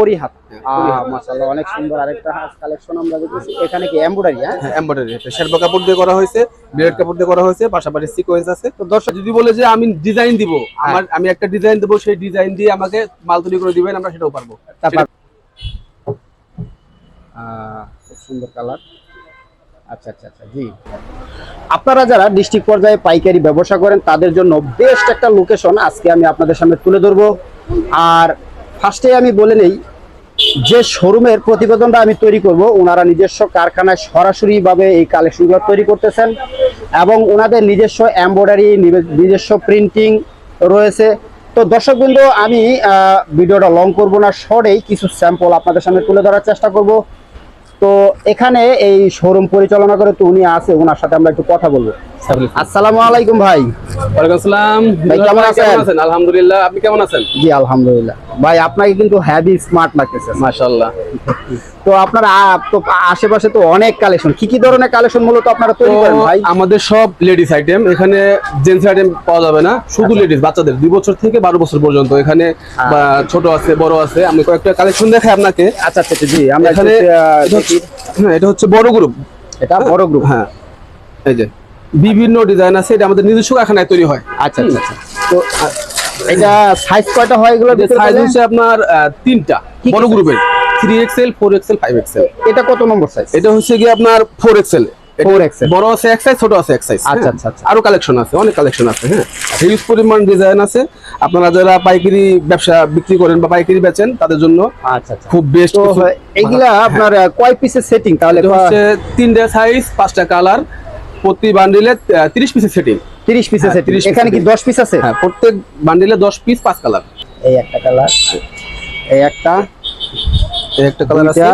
পরিহাত পরিহাত। মাশাআল্লাহ অনেক সুন্দর আরেকটা কালেকশন আমরা দেখতেছি। এখানে কি এমব্রয়ডারি হ্যাঁ? হ্যাঁ এমব্রয়ডারি এটা শেরপা কাপড় দিয়ে করা হয়েছে বিরাট কাপড় দিয়ে করা হয়েছে পাশাপাশি সিকোয়েন্স আছে। তো দর্শক যদি বলে যে আমি ডিজাইন দিব আমার আমি একটা ডিজাইন দেবো সেই ডিজাইন দিয়ে আমাকে মাল তৈরি করে দিবেন আমরা সেটাও পারব। তারপর? আহ, খুব সুন্দর কালার আচ্ছা আচ্ছা আচ্ছা জি। আপনারা যারা ডিস্ট্রিক্ট পর্যায়ে পাইকারি ব্যবসা করেন তাদের জন্য বেস্ট একটা লোকেশন আজকে আমি আপনাদের সামনে তুলে ধরবো। আর ফার্স্টে আমি বলে নেই যে শোরুমের প্রতিবেদনটা আমি তৈরি করব, ওনারা নিজস্ব কারখানায় সরাসরিভাবে এই কালেকশনগুলো তৈরি করতেছেন এবং ওনাদের নিজস্ব এমব্রয়ডারি নিজস্ব প্রিন্টিং রয়েছে। তো দর্শকবৃন্দ, আমি ভিডিওটা লং করব না, শর্টেই কিছু স্যাম্পল আপনাদের সামনে তুলে ধরার চেষ্টা করব। তো এখানে এই শোরুম পরিচালনা করে তো উনি আছে, ওনার সাথে আমরা একটু কথা বলব। আসসালামু আলাইকুম ভাই। ওয়ালাইকুম আসসালাম। ভাই, কেমন আছেন? আলহামদুলিল্লাহ আপনি কেমন আছেন? জি আলহামদুলিল্লাহ। ভাই আপনাকে কিন্তু হ্যাভি স্মার্ট লাগতেছে। মাশাআল্লাহ। তো আপনার তো আশেপাশে তো অনেক কালেকশন কি কি ধরনের কালেকশন মূলত আপনারা তৈরি করেন ভাই? আমাদের সব লেডিস আইটেম এখানে জেন্টস আইটেম পাওয়া যাবে না। শুধু আচ্ছা। লেডিস বাচ্চাদের। দুই বছর থেকে বারো বছর পর্যন্ত। এখানে ছোট আছে বড় আছে। আমি কয়েকটা কালেকশন দেখাই আপনাকে। আচ্ছা আচ্ছা আচ্ছা, জি আমরা এখানে হ্যাঁ এটা হচ্ছে বড় গ্রুপ এটা বড় গ্রুপ হ্যাঁ। এই যে। বিভিন্ন ডিজাইন আছে এটা আমাদের নিজস্ব কারখানায় তৈরি হয়। আচ্ছা আচ্ছা আচ্ছা। তো এটা সাইজ কয়টা হয় এগুলো সাইজ হচ্ছে আপনার তিনটা। বড়? গ্রুপের three XL four XL five XL এটা কত নম্বর সাইজ এটা হচ্ছে কি আপনার ফোর এক্সেল 4XL বড় আছে এক সাইজ ছোট আছে এক সাইজ আচ্ছা, আচ্ছা, আচ্ছা। আরও কালেকশন আছে অনেক কালেকশন আছে হ্যাঁ। হিউজ পরিমাণ ডিজাইন আছে। আপনারা যারা পাইকারি ব্যবসা বিক্রি করেন বা পাইকারি বেচেন তাদের জন্য আচ্ছা আচ্ছা। খুব বেস্ট তো এইগুলা আপনার আহ, কয় পিসের সেটিং তাহলে? হচ্ছে তিনটা সাইজ পাঁচটা কালার প্রতি বান্ডিলে তিরিশ পিসের সেটিং 30 পিসের হ্যাঁ, সেটিং 30 এখানে কি piece 10 পিস আছে? হ্যাঁ প্রত্যেক বান্ডিলে দশ পিস পাঁচ কালার এই একটা কালার এই একটা এই একটা কালার আছে।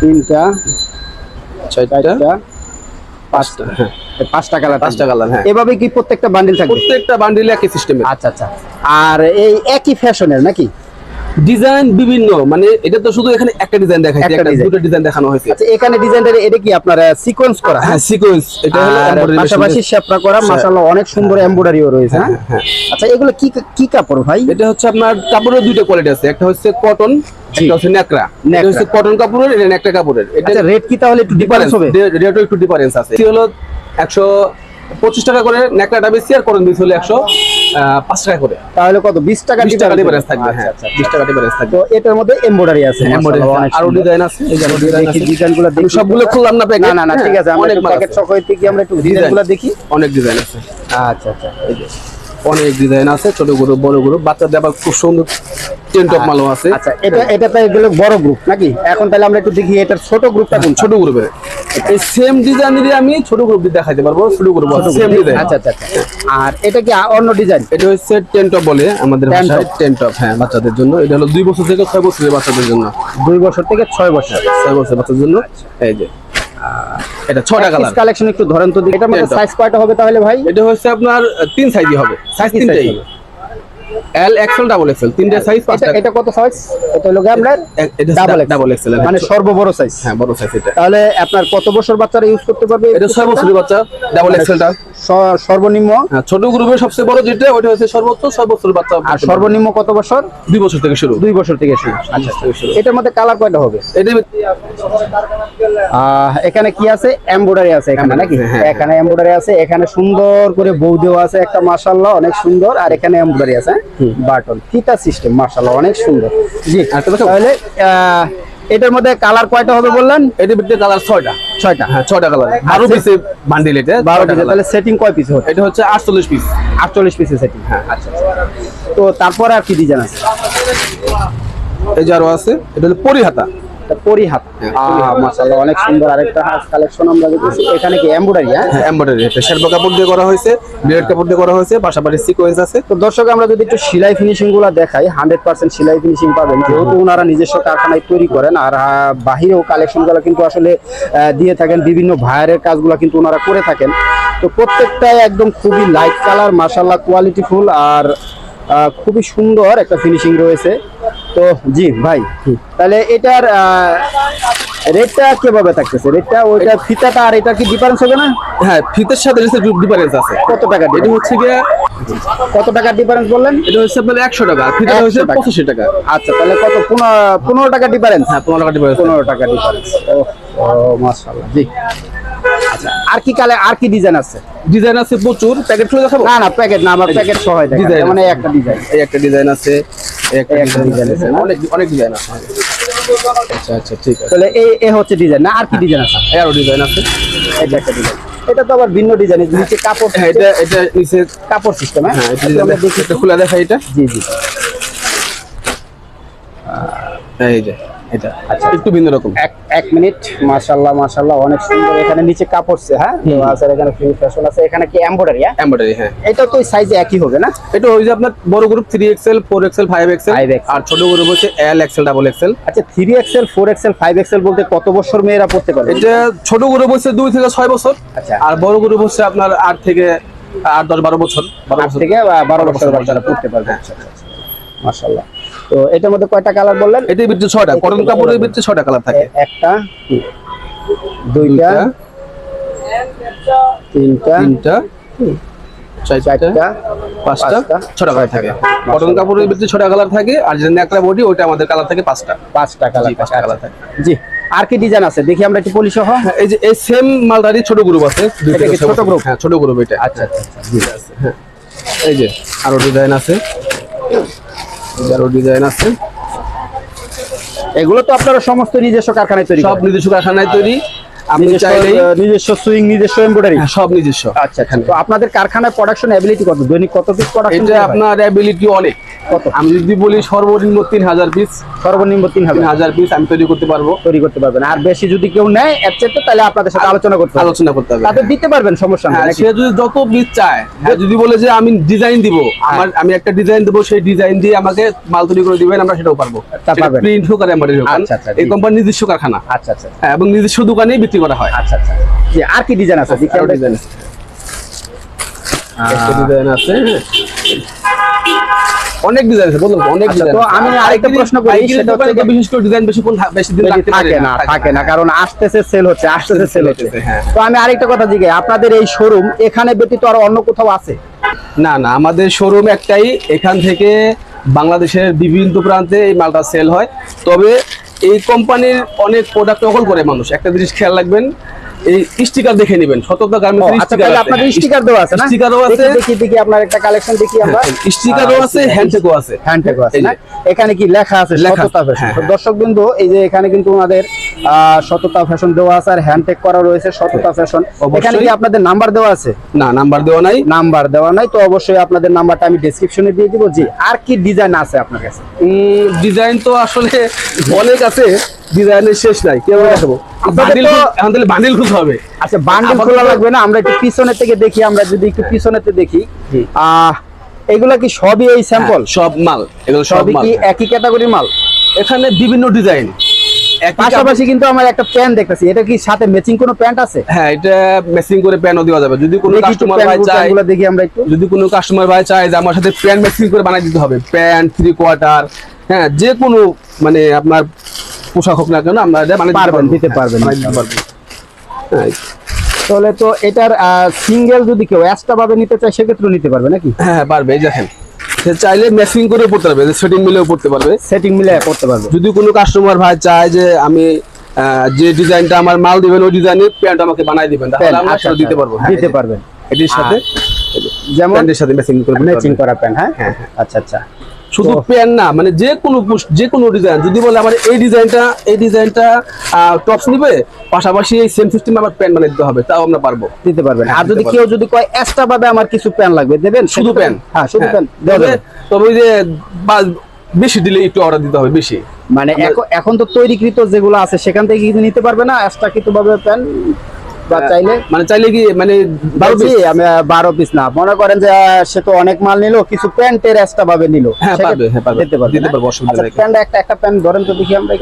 তিনটা ছয়টা পাঁচটা। হ্যাঁ। পাঁচটা কালার পাঁচটা কালার হ্যাঁ। এভাবে কি প্রত্যেকটা বান্ডিল থাকবে? প্রত্যেকটা বান্ডিলে একই সিস্টেমে আচ্ছা আচ্ছা। আর এই একই ফ্যাশনের নাকি? ডিজাইন বিভিন্ন মানে এটা তো শুধু এখানে একটা ডিজাইন দেখাইছে একটা দুটো ডিজাইন দেখানো হয়েছে। আচ্ছা এখানে ডিজাইনটা এটা কি আপনার সিকোয়েন্স করা? হ্যাঁ সিকোয়েন্স এটা হলো embroidery পাশাপাশি শেপরা করা মাশাআল্লাহ অনেক সুন্দর এমব্রয়ডারিও রয়েছে হ্যাঁ হ্যাঁ, আচ্ছা এগুলো কি কি কাপড় ভাই? এটা হচ্ছে আপনার কাপড়ের দুইটা কোয়ালিটি আছে একটা হচ্ছে কটন একটা হচ্ছে নেকড়া এটা হচ্ছে কটন কাপড়ের এটা কাপড়ের। এটা আচ্ছা রেট কি তাহলে একটু ডিফারেন্স হবে? রেটও একটু ডিফারেন্স আছে। এটি হলো একশো পঁচিশ টাকা করে নেকড়াটা বেশি আর কটন বেশি হলো একশো আহ, পাঁচ টাকা করে। তাহলে কত? 20 টাকা বিশ টাকা ডিফারেন্স থাকবে আচ্ছা হ্যাঁ আচ্ছা বিশ টাকা ডিফারেন্স থাকবে। তো এটার মধ্যে এমব্রয়ডারি আছে। আরও ডিজাইন আছে। এই যে আরও ডিজাইন দেখি আছে। ডিজাইনগুলো দেখি। সবগুলো খুললাম না না না না ঠিক আছে আমরা প্যাকেট আমরা একটু ডিজাইনগুলো দেখি। অনেক ডিজাইন আছে। আচ্ছা আচ্ছা এই যে অনেক ডিজাইন আছে ছোট গ্রুপ বড় গ্রুপ বাচ্চাদের আবার খুব সুন্দর টেন টপ মালও আছে। আচ্ছা এটা এটা তো এগুলো বড় গ্রুপ নাকি? এখন তাহলে আমরা একটু দেখি এটার ছোট গ্রুপটা কোন ছোট গ্রুপের এই সেম ডিজাইনেরই আমি ছোট গ্রুপ দিয়ে দেখাইতে পারব ছোট গ্রুপ সেম ডিজাইন আচ্ছা আচ্ছা আচ্ছা। আর এটা কি অন্য ডিজাইন এটা হচ্ছে টেন টপ বলে আমাদের ভাষায়। Top। টেন টপ হ্যাঁ বাচ্চাদের জন্য। এটা হলো দুই বছর থেকে ছয় বছরের বাচ্চাদের জন্য। দুই বছর থেকে ছয় বছর। ছয় বছর বাচ্চাদের জন্য। এই যে। এটা ছটা কালার কালেকশন একটু ধরেন তো। এটার মধ্যে সাইজ কয়টা হবে তাহলে ভাই? এটা হচ্ছে আপনার তিন সাইজই হবে। সাইজ তিনটাই? এল এক্সেল ডাবল এক্সেল তিনটা সাইজ পাঁচটা এটা কত সাইজ এটা হলো গিয়ে আপনার এটা ডাবল ডাবল এক্সেল মানে সর্ববড় সাইজ হ্যাঁ বড় সাইজ এটা। তাহলে আপনার কত বছর বাচ্চারা ইউজ করতে পারবে এটা ছয় বছরের বাচ্চা ডাবল এক্সেলটা স- সর্বনিম্ন? হ্যাঁ, ছোট গ্রুপের সবচেয়ে বড় যেটা ওটা হচ্ছে সর্বোচ্চ ছয় বাচ্চা আর সর্বনিম্ন কত বছর? দুই বছর থেকে শুরু। দুই বছর থেকে শুরু। আচ্ছা শুরু। এটার মধ্যে কালার কয়টা হবে? এটা এখানে কি আছে? এমব্রয়ডারি আছে এখানে নাকি? হ্যাঁ, হ্যাঁ। এখানে এমব্রয়ডারি আছে এখানে সুন্দর করে বউ দেওয়া আছে একটা মাশাআল্লাহ অনেক সুন্দর। আর এখানে এমব্রয়ডারি আছে বাটন ফিতা সিস্টেম মাশাআল্লাহ অনেক সুন্দর। জি? তাহলে আহ, এটার মধ্যে কালার কয়টা হবে বললেন? এটির ভিতরে কালার ছয়টা। ছয়টা। হ্যাঁ ছয়টা কালার। বারো পিসে বান্ডিল এটা বারো পিসে তাহলে সেটিং কয় পিস হচ্ছে এটা হচ্ছে আটচল্লিশ পিস আটচল্লিশ পিসে সেটিং হ্যাঁ আচ্ছা আচ্ছা। তো তারপরে আর কি ডিজাইন আছে? এই যে আরও আছে এটা হলো পরিহাতা। এটা মাশাআল্লাহ অনেক সুন্দর আরেকটা কালেকশন আমরা দেখতেছি। এখানে কি এমব্রয়ডারি হ্যাঁ? হ্যাঁ এমব্রয়ডারি এটা শেরপা কাপড় দিয়ে করা হয়েছে কাপড় দিয়ে করা হয়েছে পাশাপাশি সিকোয়েন্স আছে। তো দর্শক আমরা যদি একটু সেলাই ফিনিশিংগুলো দেখাই হান্ড্রেড পার্সেন্ট সেলাই ফিনিশিং পাবেন। যেহেতু ওনারা নিজস্ব কারখানায় তৈরি করেন আর বাহিরেও কালেকশনগুলো কিন্তু আসলে দিয়ে থাকেন বিভিন্ন ভাইয়ের কাজগুলো কিন্তু ওনারা করে থাকেন। তো প্রত্যেকটাই একদম খুবই লাইট কালার মাসাল্লাহ কোয়ালিটিফুল আর খুবই সুন্দর একটা ফিনিশিং রয়েছে। তো জি ভাই। তাহলে এটার রেটটা কীভাবে থাকতেছে? রেটটা ওইটা ফিতাটা আর এটা কি ডিফারেন্স হবে না? হ্যাঁ ফিতের সাথে ডিফারেন্স আছে। কত টাকা এটা হচ্ছে গিয়ে কত টাকা ডিফারেন্স বললেন? এটা হচ্ছে আপনার একশো টাকা ফিতেটা 100 হচ্ছে পঁচাশি টাকা। আচ্ছা তাহলে কত? পনেরো টাকা ডিফারেন্স হ্যাঁ পনেরো টাকা ডিফারেন্স পনেরো টাকা ডিফারেন্স ও মাশাআল্লাহ জি। আচ্ছা আর কি কালে আর কি ডিজাইন আছে? ডিজাইন আছে প্রচুর। প্যাকেট খুলে দেখাবো? না না প্যাকেট না আমার প্যাকেট সহ দেখা মানে একটা ডিজাইন এই একটা ডিজাইন আছে। আছে। আছে? অনেক অনেক ডিজাইন আছে। আচ্ছা আচ্ছা ঠিক আছে। তাহলে এই এ হচ্ছে ডিজাইন না আর কি ডিজাইন আছে? এই আরও ডিজাইন আছে। এটা একটা ডিজাইন এটা তো আবার ভিন্ন ডিজাইন নিচে কাপড় হ্যাঁ এটা এটা নিচে কাপড় সিস্টেম হ্যাঁ? হ্যাঁ এটা খুলে দেখা। এটা জি জি। এই যে এটা। আচ্ছা একটু ভিন্ন রকম। এক এক মিনিট মাশাআল্লাহ মাশাআল্লাহ অনেক সুন্দর। এখানে নিচে হ্যাঁ? আছে এখানে ফ্রি ফ্যাশন আছে। এখানে কি এমব্রয়ডারি হ্যাঁ? এমব্রয়ডারি হ্যাঁ। এটা তো সাইজে একই হবে না? এটা ওই যে আপনার বড় group three XL four XL five XL 5XL আর ছোট গ্রুপ হচ্ছে এল ডাবল আচ্ছা বলতে কত বছর মেয়েরা পড়তে পারে এটা ছোট গ্রুপ হচ্ছে দুই থেকে ছয় বছর আচ্ছা। আর বড় গ্রুপ হচ্ছে আপনার আট থেকে আট দশ বারো বছর। বারো আট বছর। থেকে বা বারো বারো বছর বছর বাচ্চারা পড়তে পারবে। আচ্ছা আচ্ছা আচ্ছা। মাশাআল্লাহ। তো এটার মধ্যে কয়টা কালার বললেন? এটার ভিতরে ছয়টা কটন কাপড়ের ভিতরে ছয়টা কালার থাকে। একটা দুইটা তিনটা তিনটা চারটা পাঁচটা ছটা কালার থাকে। কটন কাপড়ের ভিতরে ছটা কালার থাকে আর বডি ওইটা আমাদের কালার থাকে পাঁচটা। পাঁচটা কালার পাঁচটা colour থাকে। জি আর কি ডিজাইন আছে? দেখি আমরা একটু পলি সহ হ্যাঁ, এই যে এই সেম মালদারি ছোট গ্রুপ আছে ছোট group? হ্যাঁ ছোট গ্রুপ এটা। আচ্ছা আচ্ছা আচ্ছা হ্যাঁ। এই যে আরও ডিজাইন আছে। ডিজাইন আছে এগুলো তো আপনারা সমস্ত নিজস্ব কারখানায় তৈরি সব? নিজস্ব কারখানায় তৈরি আপনি নিজস্ব নিজস্ব সুইং নিজস্ব এমব্রয়ডারি হ্যাঁ, সব নিজস্ব। আচ্ছা তো আপনাদের কারখানায় প্রোডাকশন অ্যাবিলিটি কত? দৈনিক কত পিস প্রোডাকশন এটা আপনার অ্যাবিলিটি অনেক। কত? আমি যদি বলি সর্বনিম্ন তিন হাজার পিস সর্বনিম্ন তিন তিন হাজার হাজার পিস আমি তৈরি করতে পারব। তৈরি করতে পারবেন। আর বেশি যদি কেউ নেয় এর চেয়ে তাহলে আপনাদের সাথে আলোচনা করতে আলোচনা করতে হবে তাদের দিতে পারবেন সমস্যা নেই। হ্যাঁ সে যদি যত পিস চায় হ্যাঁ, যদি বলে যে আমি ডিজাইন দিব আমার আমি একটা ডিজাইন দেবো সেই ডিজাইন দিয়ে আমাকে মাল তৈরি করে দিবেন আমরা সেটাও পারব। প্রিন্ট হোক আর এমব্রয়ডারি হোক। আচ্ছা, আচ্ছা, এই জি। কোম্পানির নিজস্ব কারখানা। আচ্ছা আচ্ছা। হ্যাঁ, এবং নিজস্ব দোকানেই বিক্রি করা হয়। আচ্ছা আচ্ছা। জি আর কি ডিজাইন আছে? দেখি আরও ডিজাইন আছে। একটা ডিজাইন আছে হ্যাঁ। অনেক ডিজাইন আছে বললাম তো, অনেক আচ্ছা, ডিজাইন তো আমি আরেকটা প্রশ্ন করি, সেটা হচ্ছে যে- বিশেষ করে ডিজাইন বেশি কোন বেশি দিন বেশি থাকে না থাকে না কারণ আসতেছে সেল হচ্ছে আসতেছে সেল হচ্ছে। হ্যাঁ। তো আমি আরেকটা কথা জিজ্ঞাসা আপনাদের এই শোরুম এখানে ব্যতীত আর অন্য কোথাও আছে? না না আমাদের শোরুম একটাই এখান থেকে বাংলাদেশের বিভিন্ন প্রান্তে এই মালটা সেল হয়। তবে এই কোম্পানির অনেক প্রোডাক্ট নকল করে মানুষ। একটা জিনিস খেয়াল রাখবেন এই স্টিকার দেখে নেবেন সততা গার্মেন্টস স্টিকার আপনাদের স্টিকার দেওয়া আছে না? স্টিকারও আছে। দেখি, দেখি আপনার একটা কালেকশন দেখি আমরা। স্টিকারও আছে হ্যান্ডটেকও আছে। হ্যান্ডটেকও আছে না? এখানে কি লেখা আছে? সততা হ্যাঁ, দর্শক বিন্দু এই যে এখানে কিন্তু ওনাদের সততা ফ্যাশন দেওয়া আছে আর হ্যান্ডটেক করা রয়েছে সততা ফ্যাশন। এখানে কি আপনাদের নাম্বার দেওয়া আছে? না নাম্বার দেওয়া নাই। নাম্বার দেওয়া নাই তো অবশ্যই আপনাদের নাম্বারটা আমি ডেসক্রিপশনে দিয়ে দিব। জি আর কি ডিজাইন আছে আপনার কাছে? ডিজাইন তো আসলে অনেক আছে ডিজাইনের শেষ নাই। দেখাবো? বান্ডিল বান্ডিল খুলতে হবে। আচ্ছা বান্ডেল খোলা লাগবে না আমরা একটু পিছনের থেকে দেখি আমরা যদি একটু পিছনেতে দেখি। আহ এগুলা কি সবই এই স্যাম্পল হ্যাঁ, সব মাল। এগুলো সব সবই কি একই ক্যাটাগরির মাল? এখানে বিভিন্ন ডিজাইন পাশাপাশি কিন্তু আমার একটা প্যান্ট দেখতেছি। এটা কি সাথে ম্যাচিং কোনো প্যান্ট আছে? হ্যাঁ এটা ম্যাচিং করে প্যানও দেওয়া যাবে। যদি কোনো কাস্টমার ভাই চায় দেখি আমরা একটু। যদি কোনো কাস্টমার ভাই চায় যে আমার সাথে প্যান্ট ম্যাচিং করে বানিয়ে দিতে হবে প্যান্ট থ্রি কোয়ার্টার হ্যাঁ যে কোনো মানে আপনার পোশাক হোক না কেন আমরা এটা বানিয়ে পারবেন, দিতে পারবেন। হ্যাঁ, তাহলে তো এটার সিঙ্গেল যদি কেউ এক্সট্রা ভাবে নিতে চায় সেক্ষেত্রে নিতে পারবে নাকি? হ্যাঁ পারবে এই দেখেন। চাইলে ম্যাচিং করে পড়তে পারবে সেটিং মিলেও পড়তে পারবে। সেটিং মিলে করতে পারবে। যদি কোনো কাস্টমার ভাই চায় যে আমি যে ডিজাইনটা আমার মাল দিবেন ওই ডিজাইনের প্যান্ট আমাকে বানাই দিবেন তাহলে আমরা আচ্ছা, সেটা দিতে আচ্ছা, পারব। হ্যাঁ, দিতে পারবেন। এটির সাথে যেমন প্যান্টের সাথে ম্যাচিং করে মেসিং ম্যাচিং করা প্যান্ট হ্যাঁ, হ্যাঁ। আচ্ছা আচ্ছা। শুধু প্যান্ট না মানে যে কোনো যে কোনো ডিজাইন যদি বলে আমার এই ডিজাইনটা এই ডিজাইনটা টপস নিবে পাশাপাশি এই সেম সিস্টেম আমার প্যান্ট বানিয়ে দিতে হবে তাও আমরা পারব। দিতে পারবেন আর যদি কেউ যদি কয় এক্সট্রা ভাবে আমার কিছু প্যান্ট লাগবে দেবেন? শুধু প্যান্ট হ্যাঁ শুধু প্যান্ট দেওয়া তবে ওই যে বেশি দিলে একটু অর্ডার দিতে হবে বেশি। মানে এখন- তো তৈরিকৃত যেগুলো আছে সেখান থেকে কি নিতে পারবে না এক্সট্রা কৃত ভাবে প্যান্ট বা চাইলে মানে চাইলে কি মানে বারো জি, আমি বারো পিস না। মনে করেন যে সে তো অনেক মাল নিল কিছু প্যান্টের এক্সট্রা ভাবে নিল। হ্যাঁ, পারবে, হ্যাঁ, পারবে। দিতে পারবে দিতে পারবে, অসুবিধা আচ্ছা, নেই। প্যান্ট একটা একটা প্যান্ট ধরেন তো দেখি আমরা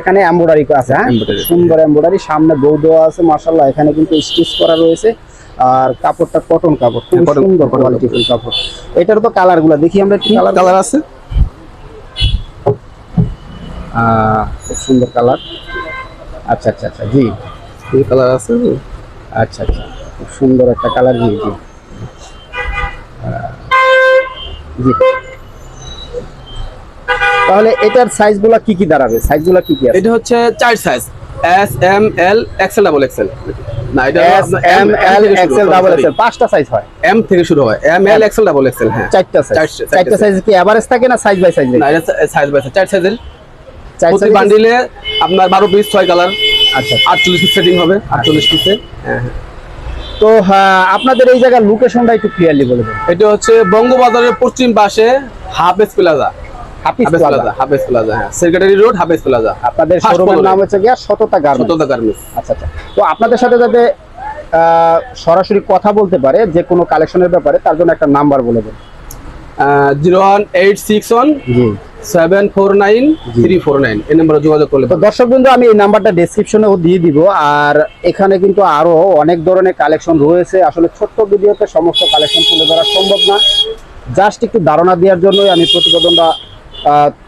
এখানে এমব্রয়ডারি আছে হ্যাঁ? সুন্দর এমব্রয়ডারি সামনে বউ দেওয়া আছে মাশাআল্লাহ এখানে কিন্তু স্টিচ করা রয়েছে। আর কাপড়টা কটন কাপড় খুব হ্যাঁ, সুন্দর কোয়ালিটিফুল কাপড়। এটার তো কালারগুলা দেখি আমরা কি কালার কালার আছে। খুব সুন্দর কালার আচ্ছা আচ্ছা আচ্ছা জি। এই কালার আছে আচ্ছা আচ্ছা। খুব সুন্দর একটা কালার জি। তাহলে এটার সাইজগুলো কি কি দাঁড়াবে? সাইজগুলো কি কি আছে? এটা হচ্ছে চার size S M L XL double XL না এটা S M L XL double XL পাঁচটা সাইজ হয়। এম থেকে শুরু হয়। M L XL double XL হ্যাঁ। চারটা সাইজ চারটা সাইজ কি এভারেজ থাকে না সাইজ বাই সাইজ না এটা সাইজ বাই সাইজ চার সাইজের চার প্রতি বান্ডিলে আপনার বারো পিস ছয় কালার আচ্ছা আটচল্লিশ পিস সেটিং হবে আটচল্লিশ পিসে হ্যাঁ হ্যাঁ। তো হ্যাঁ, আপনাদের এই জায়গার লোকেশনটা একটু ক্লিয়ারলি বলে দেন। এটা হচ্ছে বঙ্গবাজারের পশ্চিম পাশে Hafez Plaza. Hafez Plaza. Plaza Hafez Plaza হ্যাঁ সেক্রেটারি রোড হাফেজ প্লাজা। আপনাদের শোরুমের নাম হচ্ছে গিয়া শততা গার্মেন্টস সততা গার্মেন্টস আচ্ছা আচ্ছা। তো আপনাদের সাথে যাতে আহ, সরাসরি কথা বলতে পারে যে কোনো কালেকশনের ব্যাপারে তার জন্য একটা নাম্বার বলে দেন। Zero one eight six one seven four nine three four nine. এই নম্বরে যোগাযোগ করলে তো দর্শক বন্ধু আমি এই নাম্বারটা ডেসক্রিপশনেও দিয়ে দিব। আর এখানে কিন্তু আরও অনেক ধরনের কালেকশন রয়েছে। আসলে ছোট্ট ভিডিওতে সমস্ত কালেকশন তুলে ধরা সম্ভব না। জাস্ট একটু ধারণা দেওয়ার জন্যই আমি প্রতিবেদনটা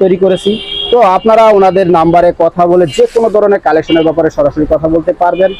তৈরি করেছি। তো আপনারা ওনাদের নাম্বারে কথা বলে যে কোনো ধরনের কালেকশনের ব্যাপারে সরাসরি কথা বলতে পারবেন।